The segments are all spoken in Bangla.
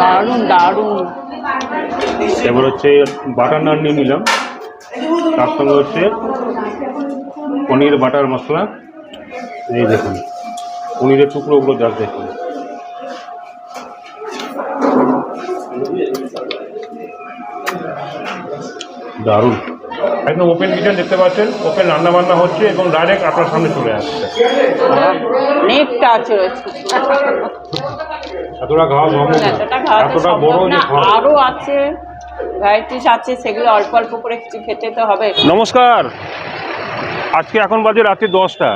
দারুণ দারুণ। এবার হচ্ছে বাটার নান নিয়ে নিলাম। তার সঙ্গে হচ্ছে পনির বাটার মশলা। এই দেখুন, পনিরের টুকরোগুলো যা দেখুন। দারুণ। একদম ওপেন কিচেন দেখতে পাচ্ছেন। ওপেন রান্না বান্না হচ্ছে এবং ডাইরেক্ট আপনার সামনে চলে আসছে। এতটা খাওয়া এতটা বড় আরও আছে ভ্যারাইটিস আছে সেগুলো অল্প অল্প করে কিছু খেতে তো হবে। নমস্কার। আজকে এখন বাজে রাত্রি দশটা।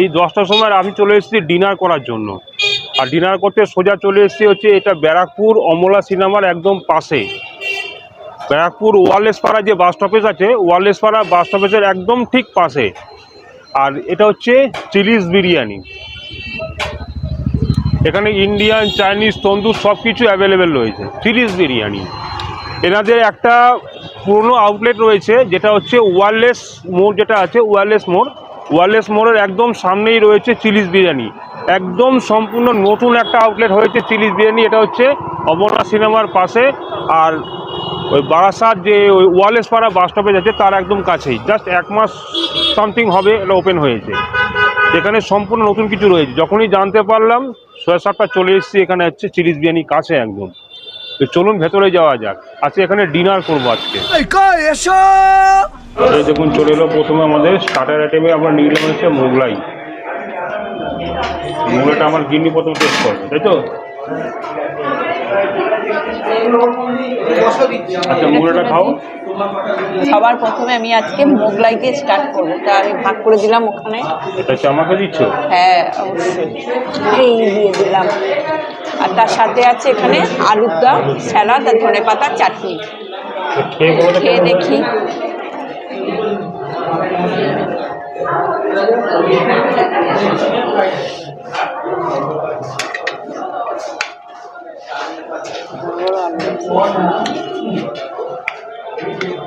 এই দশটার সময় আমি চলে এসেছি ডিনার করার জন্য। আর ডিনার করতে সোজা চলে এসেছি হচ্ছে এটা ব্যারাকপুর অমলা সিনেমার একদম পাশে। ব্যারাকপুর ওয়ারলেস পাড়া যে বাস স্টপেজ আছে ওয়ারলেস পাড়া বাস স্টপেজের একদম ঠিক পাশে। আর এটা হচ্ছে চিলিজ বিরিয়ানি। এখানে ইন্ডিয়ান, চাইনিজ, তন্দুর সব কিছু অ্যাভেলেবেল রয়েছে। চিলিজ বিরিয়ানি। এনাদের একটা পুরনো আউটলেট রয়েছে, যেটা হচ্ছে ওয়ারলেস মোড় যেটা আছে ওয়ারলেস মোড়। ওয়ারলেস মোড়ের একদম সামনেই রয়েছে চিলিজ বিরিয়ানি। একদম সম্পূর্ণ নতুন একটা আউটলেট হয়েছে চিলিজ বিরিয়ানি, এটা হচ্ছে অমরনা সিনেমার পাশে। আর ওই বারাসাত যে ওই ওয়ারলেস পাড়া বাস স্টপেজ আছে তার একদম কাছেই। জাস্ট এক মাস সামথিং হবে এটা ওপেন হয়েছে। এখানে সম্পূর্ণ নতুন কিছু রয়েছে। যখনই জানতে পারলাম ছয় সাতটা চলে এসেছি এখানে হচ্ছে চিলিজ বিরিয়ানি কাছে একদম। তো চলুন ভেতরে যাওয়া যাক। আজকে এখানে ডিনার করব আজকে। এই দেখুন চলে এলো প্রথমে আমাদের স্টার্টার আইটেমে আমরা নিলাম হচ্ছে মোগলাই। মোগলাইটা আমার গিন্নি প্রথম টেস্ট করবে তাই তো? সবার প্রথমে আমি আজকে মোগলাই দিয়ে স্টার্ট করব। তা আমি ভাগ করে দিলাম ওখানে। এটা আমাকে দিচ্ছ? হ্যাঁ অবশ্যই। এই দিয়ে দিলাম। আর তার সাথে আছে এখানে আলুর দম স্যালাড আর ধনে পাতার চাটনি। খেয়ে বলো তো খেয়ে কেমন দেখি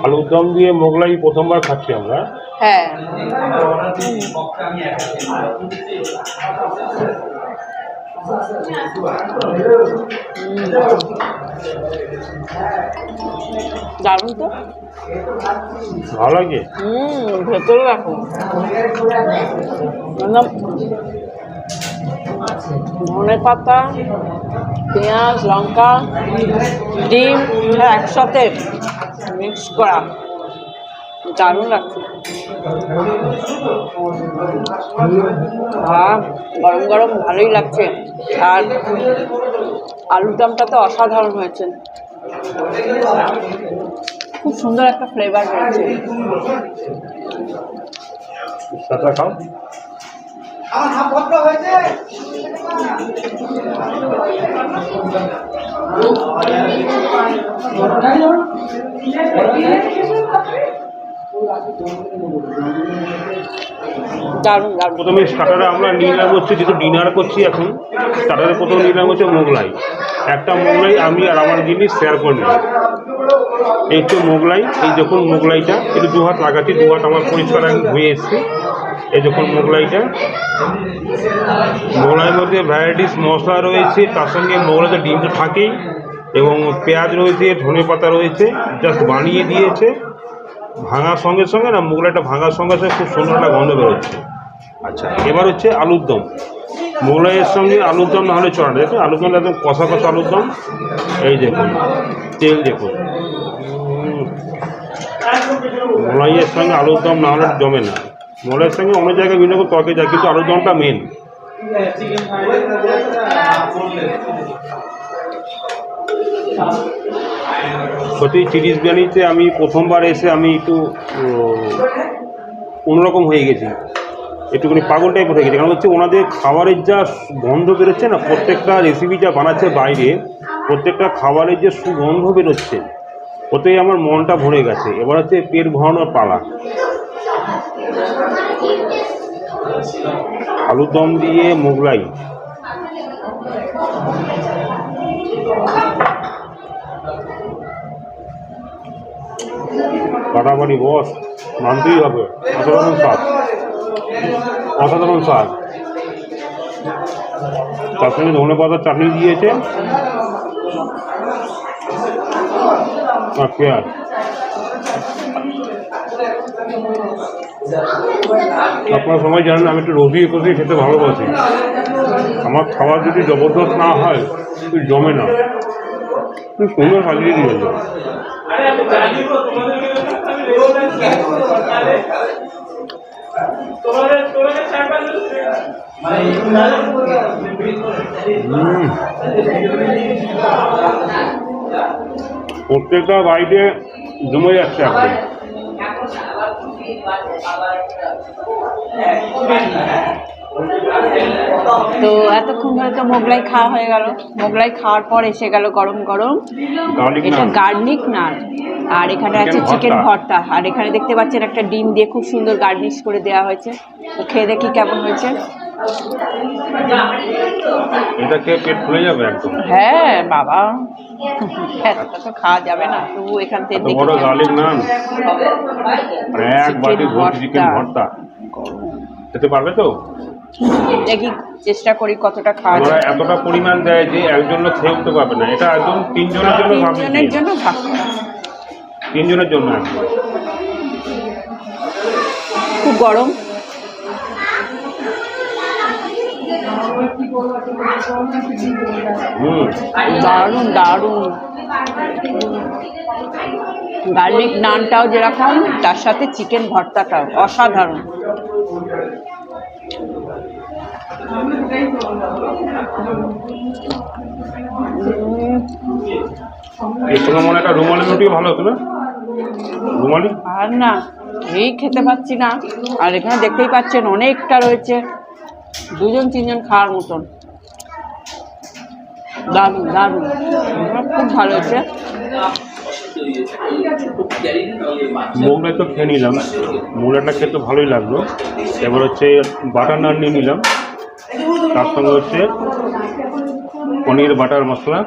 আলুর দম দিয়ে মোগলাই প্রথমবার খাচ্ছি আমরা। হ্যাঁ। দারুণ তো। ভালো লাগে? হুম ভেতরে রাখো। ধনে পাতা পেঁয়াজ, লঙ্কা, ডিম একসাথে মিক্স করা। দারুণ লাগছে। হ্যাঁ গরম গরম ভালোই লাগছে। আর আলুর দমটা তো অসাধারণ হয়েছে। খুব সুন্দর একটা ফ্লেভার রয়েছে খাও দারুণ দারুণ। প্রথমে স্টার্টারে আমরা নিলাম হচ্ছে যেহেতু ডিনার করছি এখন স্টার্টারে প্রথমে নিলাম হচ্ছে মোগলাই। একটা মোগলাই আমি আর আমার জিনিস শেয়ার করে নিলাম এই হচ্ছে মোগলাই এই দেখুন মোগলাইটা একটু দু হাত লাগাচ্ছি দু হাত আমার পরিষ্কার আমি ধুয়ে এসেছি। এই দেখুন মোগলাইটা মোগলাইয়ের মধ্যে ভ্যারাইটিস মশলা রয়েছে, তার সঙ্গে মোগলাইতে ডিম তো থাকেই, এবং পেঁয়াজ রয়েছে, ধনে পাতা রয়েছে জাস্ট বানিয়ে দিয়েছে। ভাঙার সঙ্গে সঙ্গে না, মোগলাইটা ভাঙার সঙ্গে সঙ্গে খুব সুন্দর একটা গন্ধ বেরোচ্ছে। আচ্ছা এবার হচ্ছে আলুর দম। মোগলাইয়ের সঙ্গে আলুর দম না হলে চলে না। দেখুন, আলুর দম একদম কষা কষা আলুর দম। এই দেখুন, তেল দেখুন। মোগলাইয়ের সঙ্গে আলুর দম না হলে জমে না। মোগলাইয়ের সঙ্গে অনেক জায়গায় বিভিন্ন রকম যায়, কিন্তু আলুর দমটা মেন সত্যি চিলিজ বিরিয়ানিতে আমি প্রথমবার এসে আমি একটু অন্যরকম হয়ে গেছি। একটুখানি পাগল টাইপ হয়ে গেছে, কারণ হচ্ছে ওনাদের খাবারের যা গন্ধ বেরোচ্ছে না, প্রত্যেকটা রেসিপি যা বানাচ্ছে বাইরে, প্রত্যেকটা খাবারের যে সুগন্ধ বেরোচ্ছে, ওতেই আমার মনটা ভরে গেছে। এবার হচ্ছে পেট ভরানোর পালা। আলুর দম দিয়ে মোগলাই। কাটাবাড়ি বস, মানতেই হবে। অসাধারণ স্বাদ। অসাধারণ স্বাদ। তার সঙ্গে ধনে পাতার চাটনি দিয়েছে। আর পেঁয়াজ। আপনারা সবাই জানেন, আমি একটু রোজি কষি খেতে ভালোবাসি। আমার খাবার যদি জবরদস্ত না হয় তুই জমে না। তুই সুন্দর সাজিয়ে হুম। প্রত্যেকটা বাড়িতে জমে যাচ্ছে একদম তো এতক্ষণ ধরে তো মোগলাই খাওয়া হয়ে গেল। মোগলাই খাওয়ার পর এসে গেল গরম গরম। এটা গার্নিক গার্লিক নান আর এখানে আছে চিকেন ভর্তা। ভর্তা। আর এখানে দেখতে পাচ্ছেন একটা ডিম দিয়ে খুব সুন্দর গার্নিশ করে দেওয়া হয়েছে। তো খেয়ে দেখি কেমন হয়েছে। এটা খেয়ে পেট ফুলে যাবে একদম? হ্যাঁ বাবা। এতটা তো খাওয়া যাবে না। তবু এখান থেকে দেখি বড় নান। এক বাটি ভর্তি চিকেন ভর্তা। খেতে পারবে তো? দেখি চেষ্টা করি কতটা খাওয়া যায়। এতটা পরিমাণ দেয় যে একজন লোক খেয়ে উঠতে পারবে না। এটা একদম তিনজনের জন্য তিনজনের জন্য। তিনজনের জন্য খুব গরম। দারুণ দারুণ। গার্লিক নানটাও যেরকম তার সাথে চিকেন ভর্তাটাও অসাধারণ। উম, মনে একটা রুমালি রুটিও ভালো হতো না? রুমালি? আর না এই খেতে পাচ্ছি না। আর এখানে দেখতেই পাচ্ছেন অনেকটা রয়েছে। দুজন, তিনজন খাওয়ার মতন। দারুণ দারুণ। খুব ভালো হয়েছে। মোগলাই তো খেয়ে নিলাম। মোগলাইটা খেতে ভালোই লাগল। এবার হচ্ছে বাটার নান নিয়ে নিলাম। তার সঙ্গে হচ্ছে পনির, বাটার মশলা।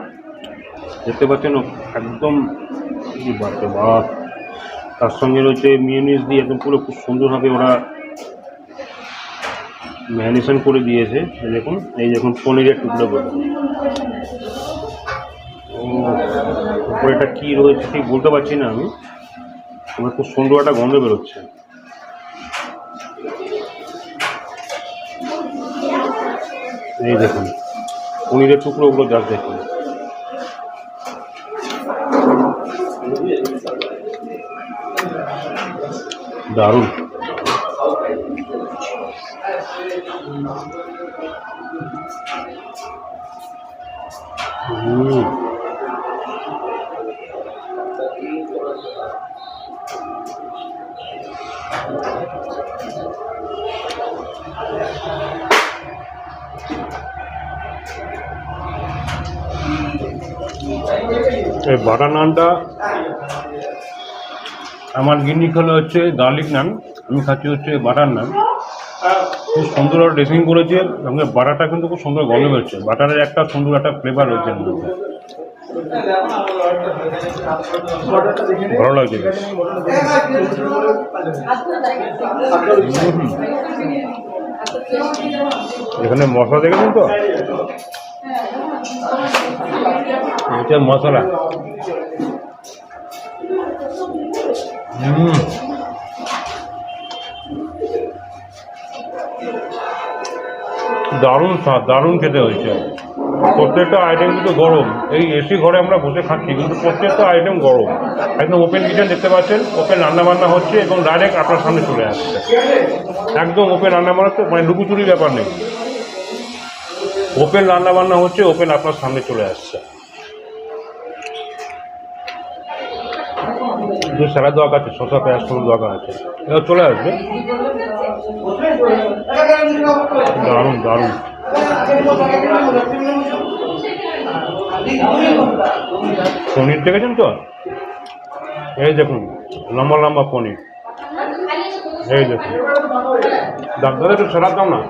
দেখতে পাচ্ছেন একদম বাপ তার সঙ্গে রয়েছে মিউনিস দিয়ে একদম পুরো খুব সুন্দরভাবে ওরা ম্যারিনেশন করে দিয়েছে দেখুন, এই দেখুন পনিরের টুকরো বলে ও উপরে এটা কী রয়েছে ঠিক বলতে পারছি না আমি। আমার খুব সুন্দর একটা গন্ধ বেরোচ্ছে। এই দেখুন, পনিরের টুকরোগুলো জাস্ট দেখুন। দারুণ। হুম এই বাটার নানটা আমার গিন্নি খেলে হচ্ছে গার্লিক নান, আমি খাচ্ছি হচ্ছে বাটার নান। খুব সুন্দর ড্রেসিং করেছে সঙ্গে বাটারটা কিন্তু খুব সুন্দর গন্ধ বেরোচ্ছে বাটারের একটা সুন্দর একটা ফ্লেভার রয়েছে ভালো লাগছে এখানে মশলা দেখেছেন তো? এটা মশলা। হুম। দারুণ স্বাদ, দারুণ খেতে হয়েছে। প্রত্যেকটা আইটেম কিন্তু গরম। এই এসি ঘরে আমরা বসে খাচ্ছি, কিন্তু প্রত্যেকটা আইটেম গরম। একদম ওপেন কিচেন দেখতে পাচ্ছেন ওপেন রান্নাবান্না হচ্ছে এবং ডাইরেক্ট আপনার সামনে চলে আসছে। একদম ওপেন রান্নাবান্না হচ্ছে মানে লুকুচুরি ব্যাপার নেই। ওপেন রান্নাবান্না হচ্ছে ওপেন আপনার সামনে চলে আসছে। যে স্যালাড দরকার আছে শসা পেঁয়াজ কোনো দরকার আছে। এবার চলে আসবে। দারুণ দারুণ। পনির দেখেছেন তো? এই দেখুন, লম্বা লম্বা পনির। এই দেখুন। দাম দাদা একটু স্যালাড দাও না?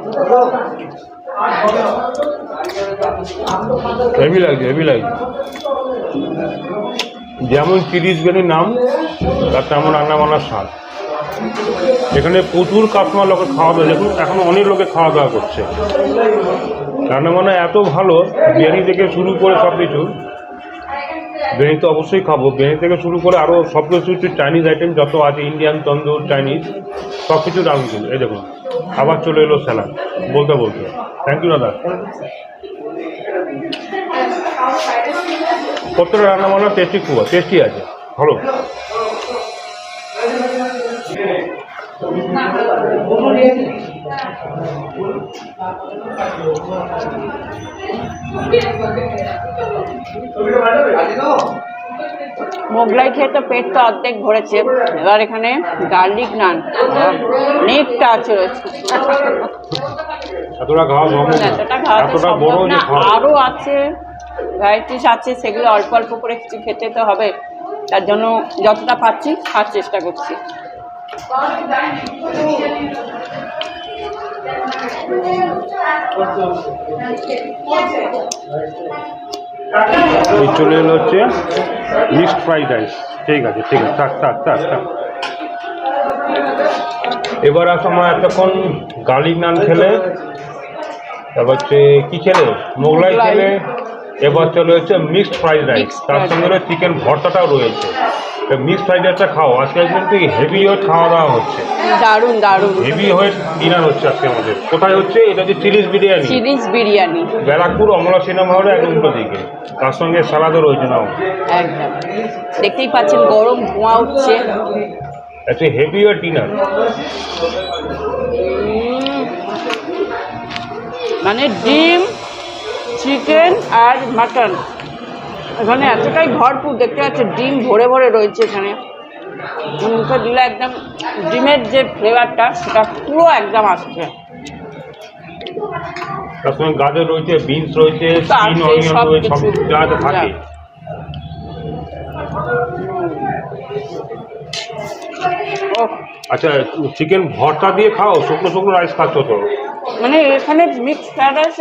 হেভি লাগছে হেভি লাগছে। যেমন চিরিজ বেনির নাম, তার তেমন রান্না বান্নার স্বাদ। এখানে প্রচুর কাস্টমার লোকে খাওয়া দাওয়া, দেখুন, এখন অনেক লোকে খাওয়া দাওয়া করছে। রান্না বান্না এত ভালো, বিরিয়ানি থেকে শুরু করে সব কিছু বিরিয়ানি তো অবশ্যই খাব। বিরিয়ানি থেকে শুরু করে আরও সব কিছু চাইনিজ আইটেম যত আছে ইন্ডিয়ান তন্দুর চাইনিজ সব কিছু দাম কিন্তু। এই দেখুন, আবার চলে এলো স্যালাড বলতে বলতে। থ্যাংক ইউ দাদা। প্রত্যেকটা রান্না বান্না টেস্টি খুব টেস্টি আছে ভালো। মোগলাই খেয়ে তো পেট তো অর্ধেক ভরেছে। এবার এখানে গার্লিক নান অনেকটা আছে রয়েছে। এতটা খাওয়া সম্ভব না। এতটা খাওয়া সম্ভব না আরও আছে। ভ্যারাইটিস আছে সেগুলো অল্প অল্প করে কিছু খেতে তো হবে। তার জন্য যতটা পাচ্ছি খাওয়ার চেষ্টা করছি। চলে এলো হচ্ছে মিক্সড ফ্রাইড রাইস ঠিক আছে ঠিক আছে থাক থাক থাক থাক। এবার আসো আমরা এতক্ষণ গার্লিক নান খেলে তারপর হচ্ছে কী খেলে? মোগলাই। খেলে? এবার চলে হচ্ছে মিক্সড ফ্রাইড রাইস তার সঙ্গে চিকেন ভর্তাটাও রয়েছে। মিক্সড ফ্রাইড রাইসটা খাও। আজকাল কিন্তু হেভি ওয়েট খাওয়া দাওয়া হচ্ছে। দারুণ দারুণ। হেভি ওয়েট ডিনার হচ্ছে আজকে আমাদের। কোথায় হচ্ছে? এটা হচ্ছে Chillies biryani Chillies biryani Barrackpore Amala cinema হলে একদম উল্টো দিকে। তার সঙ্গে সালাদও রয়েছে নাও একদম। দেখতেই পাচ্ছেন গরম ধোঁয়া উঠছে। একটা হেভি ওয়েট ডিনার মানে ডিম চিকেন আর মাটন। এখানে এতটাই ভরপুর দেখতে পাচ্ছি ডিম ভরে ভরে রয়েছে এখানে। মুখে দিলে একদম ডিমের যে ফ্লেভারটা সেটা পুরো একদম আসছে। তার সঙ্গে গাজর রয়েছে বিনস রয়েছে স্পিন অনিয়ন রয়েছে সব। যা যা। থাকে। আচ্ছা চিকেন ভর্তা দিয়ে খাও শুকনো শুকনো রাইস খাচ্ছ তো? মানে এখানে মিক্স ফ্রাইড রাইস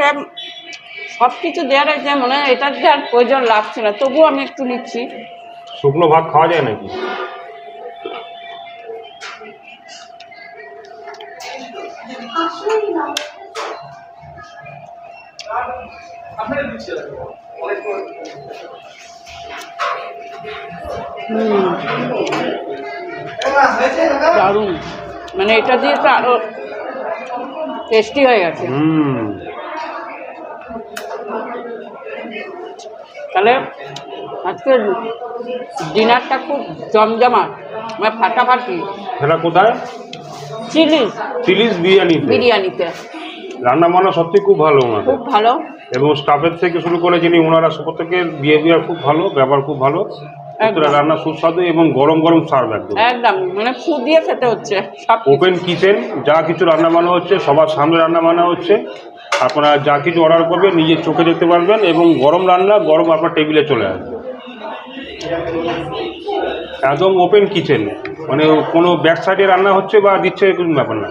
সব কিছু দেওয়া রয়েছে মনে হয় এটা দেওয়ার প্রয়োজন লাগছে না। তবুও আমি একটু নিচ্ছি। শুকনো ভাত খাওয়া যায় নাকি? দারুণ। মানে এটা দিয়ে তো আরও টেস্টি হয়ে গেছে। হুম। তাহলে আজকে ডিনারটা খুব জমজমাট মানে ফাটাফাটি। সেটা কোথায়? চিলিজ চিলিজ বিরিয়ানি বিরিয়ানিতে। রান্না বান্না সত্যি খুব ভালো ওনাদের। খুব ভালো। এবং স্টাফের থেকে শুরু করে যিনি ওনারা প্রত্যেকের বিহেভিয়ার খুব ভালো ব্যবহার খুব ভালো। রান্না সুস্বাদু এবং গরম গরম সার্ভ একদম। একদম মানে ফু দিয়ে খেতে হচ্ছে ওপেন কিচেন যা কিছু রান্না বান্না হচ্ছে সবার সামনে রান্না বান্না হচ্ছে। আপনারা যা কিছু অর্ডার করবেন, নিজের চোখে দেখতে পারবেন এবং গরম রান্না, গরম আপনার টেবিলে চলে আসবে। একদম ওপেন কিচেন মানে কোনো ব্যাক সাইডে রান্না হচ্ছে বা দিচ্ছে কোনো ব্যাপার না।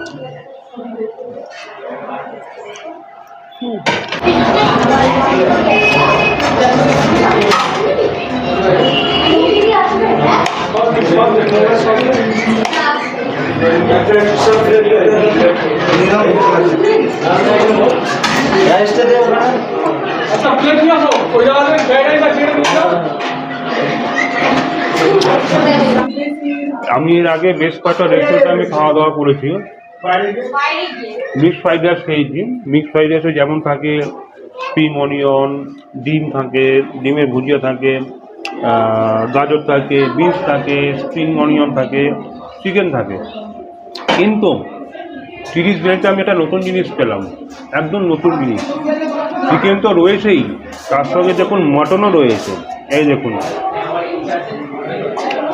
আমি এর আগে বেশ কয়েকটা রেস্টুরেন্টে আমি খাওয়া দাওয়া করেছি। মিক্স ফ্রাইড রাইস খেয়েছি। মিক্স ফ্রাইড রাইসে যেমন থাকে স্প্রিং অনিয়ন ডিম থাকে ডিমের ভুজিয়া থাকে গাজর থাকে বিনস থাকে স্প্রিং অনিয়ন থাকে চিকেন থাকে। কিন্তু চিলিজ বিরিয়ানিতে আমি একটা নতুন জিনিস পেলাম, একদম নতুন জিনিস। চিকেন তো রয়েছেই, তার সঙ্গে দেখুন মটনও রয়েছে। এই দেখুন।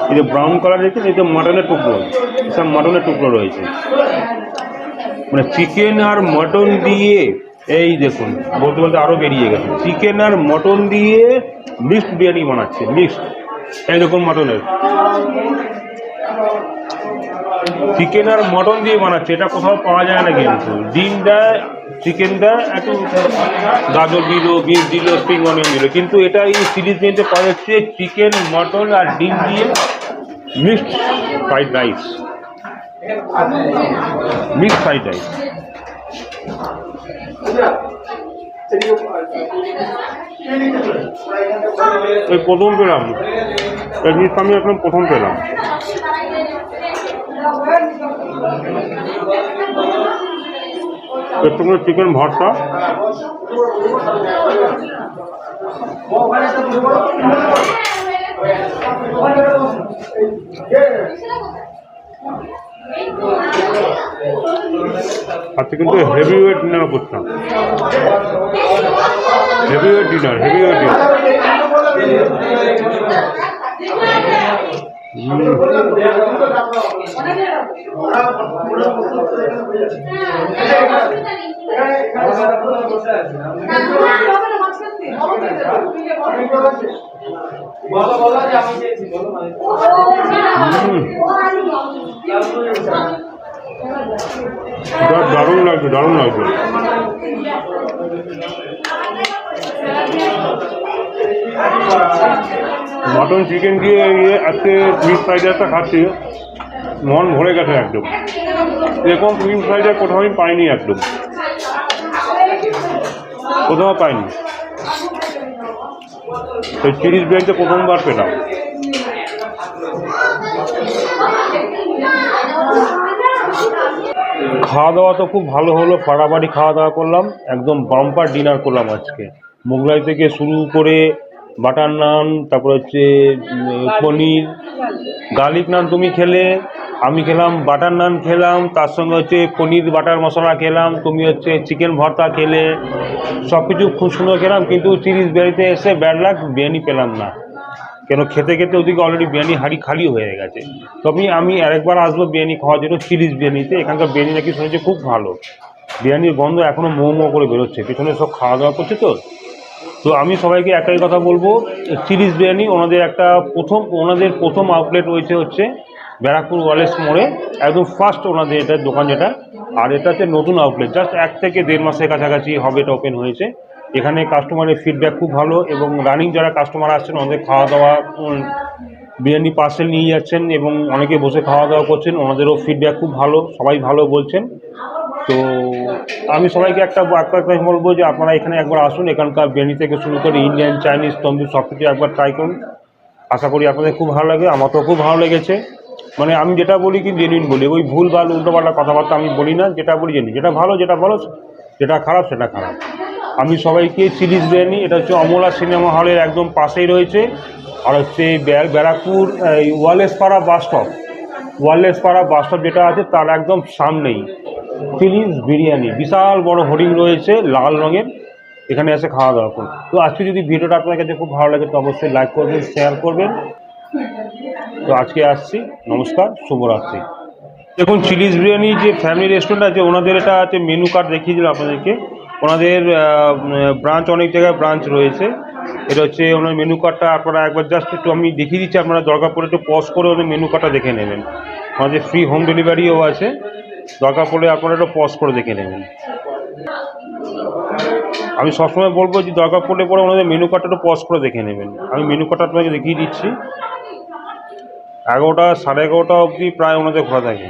এই যে ব্রাউন কালার দেখছেন, এই যে মাটনের টুকরো সব মাটনের টুকরো রয়েছে। মানে চিকেন আর মটন দিয়ে, এই দেখুন, বলতে বলতে আরও বেরিয়ে গেছে। চিকেন আর মটন দিয়ে মিক্সড বিরিয়ানি বানাচ্ছে মিক্সড এই দেখুন মটনের। চিকেন আর মটন দিয়ে বানাচ্ছে, এটা কোথাও পাওয়া যায় না কিন্তু। ডিম দেয় চিকেন দেয়, একটু গাজর দিল বিন দিল স্প্রিং অনিয়ন দিল। কিন্তু এটা এই সিরিজ নিতে পাওয়া যাচ্ছে চিকেন মটন আর ডিম দিয়ে mixed fried rice mixed fried rice এই প্রথম পেলাম। এই আমি একদম প্রথম পেলাম। সঙ্গে চিকেন ভর্তা। আজকে কিন্তু হেভি ওয়েট ডিনার করতাম heavy weight dinner heavy weight dinner দারুণ লাগছে দারুণ লাগছে মটন চিকেন দিয়ে ইয়ে আজকে ফিশ ফ্রাইড রাইসটা খাচ্ছি মন ভরে গেছে একদম এরকম ফিশ ফ্রাইড রাইস কোথাও আমি পাইনি একদম কোথাও পাইনি এই তিরিশ বিরিয়ানিতে প্রথমবার পেলাম। খাওয়া দাওয়া তো খুব ভালো হলো ফাড়াফাড়ি খাওয়া দাওয়া করলাম, একদম বাম্পার ডিনার করলাম আজকে। মোগলাই থেকে শুরু করে বাটার নান, তারপর হচ্ছে পনির, গার্লিক নান তুমি খেলে, আমি খেলাম, বাটার নান খেলাম, তার সঙ্গে হচ্ছে পনির, বাটার মশলা খেলাম, তুমি হচ্ছে চিকেন ভর্তা খেলে সব কিছু খুব সুন্দর খেলাম, কিন্তু চিরিজ বিরিয়ানিতে এসে ব্যাড লাগ বিরিয়ানি পেলাম না। কেন খেতে খেতে ওদিকে অলরেডি বিরিয়ানি হাঁড়ি খালি হয়ে গেছে। তবে আমি আরেকবার আসব বিরিয়ানি খাওয়ার জন্য চিরিজ বিরিয়ানিতে, এখানকার বিরিয়ানি নাকি শুনেছি খুব ভালো। বিরিয়ানির গন্ধ এখনও মৌ মৌ করে বেরোচ্ছে, পেছনে সব খাওয়া দাওয়া করছে তো? তো আমি সবাইকে একটাই কথা বলব চিরিজ বিরিয়ানি, ওনাদের একটা প্রথম, ওনাদের প্রথম আউটলেট রয়েছে হচ্ছে ব্যারাকপুর ওয়ালেস মোড়ে। একদম ফার্স্ট ওনাদের এটা দোকান যেটা। আর এটা হচ্ছে নতুন আউটলেট জাস্ট এক থেকে দেড় মাসের কাছাকাছি হবে এটা ওপেন হয়েছে। এখানে কাস্টমারের ফিডব্যাক খুব ভালো এবং রানিং যারা কাস্টমার আসছেন, ওনাদের খাওয়া দাওয়া বিরিয়ানি পার্সেল নিয়ে যাচ্ছেন এবং অনেকে বসে খাওয়া দাওয়া করছেন, ওনাদেরও ফিডব্যাক খুব ভালো, সবাই ভালো বলছেন। তো আমি সবাইকে একটা একটা বলব যে আপনারা এখানে একবার আসুন, এখানকার বিরিয়ানি থেকে শুরু করে ইন্ডিয়ান চাইনিজ তন্দুর সব কিছু একবার ট্রাই করুন। আশা করি আপনাদের খুব ভালো লাগে, আমার তো খুব ভালো লেগেছে। মানে আমি যেটা বলি কি জেনুইন বলি, ওই ভুল ভালো উল্টোপাল্টা কথাবার্তা আমি বলি না, যেটা বলি জেনি যেটা ভালো যেটা ভালো যেটা খারাপ, সেটা খারাপ। আমি সবাইকে চিলিজ বিরিয়ানি এটা হচ্ছে অমলা সিনেমা হলের একদম পাশেই রয়েছে, আর হচ্ছে ব্যার- ব্যারাকপুর, এই ওয়ালেসপাড়া বাস স্টপ ওয়ারলেসপাড়া বাস স্টপ যেটা আছে তার একদম সামনেই। চিলিজ বিরিয়ানি, বিশাল বড় হোর্ডিং রয়েছে লাল রঙের। এখানে এসে খাওয়া দাওয়া করুন। তো আজকে যদি ভিডিওটা আপনার কাছে খুব ভালো লাগে, তো অবশ্যই লাইক করবেন শেয়ার করবেন। তো আজকে আসছি। নমস্কার, শুভরাত্রি। দেখুন চিলিজ বিরিয়ানি যে ফ্যামিলি রেস্টুরেন্ট আছে, ওনাদের এটা আছে মেনু কার্ড দেখিয়ে আপনাদেরকে। ওনাদের ব্রাঞ্চ অনেক জায়গায় ব্রাঞ্চ রয়েছে। এটা হচ্ছে ওনার মেনু কার্ডটা আপনারা একবার জাস্ট একটু আমি দেখিয়ে দিচ্ছি, আপনারা দরকার পড়লে একটু পজ করে ওদের মেনু কার্ডটা দেখে নেবেন। আমাদের ফ্রি হোম ডেলিভারিও আছে, দরকার পড়লে আপনারা একটু পজ করে দেখে নেবেন। আমি সবসময় বলব যে দরকার পড়লে পরে ওনাদের মেনু কার্ডটা একটু পজ করে দেখে নেবেন। আমি মেনু কার্ডটা আপনাকে দেখিয়ে দিচ্ছি। এগারোটা, সাড়ে এগারোটা অবধি প্রায় ওনাদের খোলা থাকে।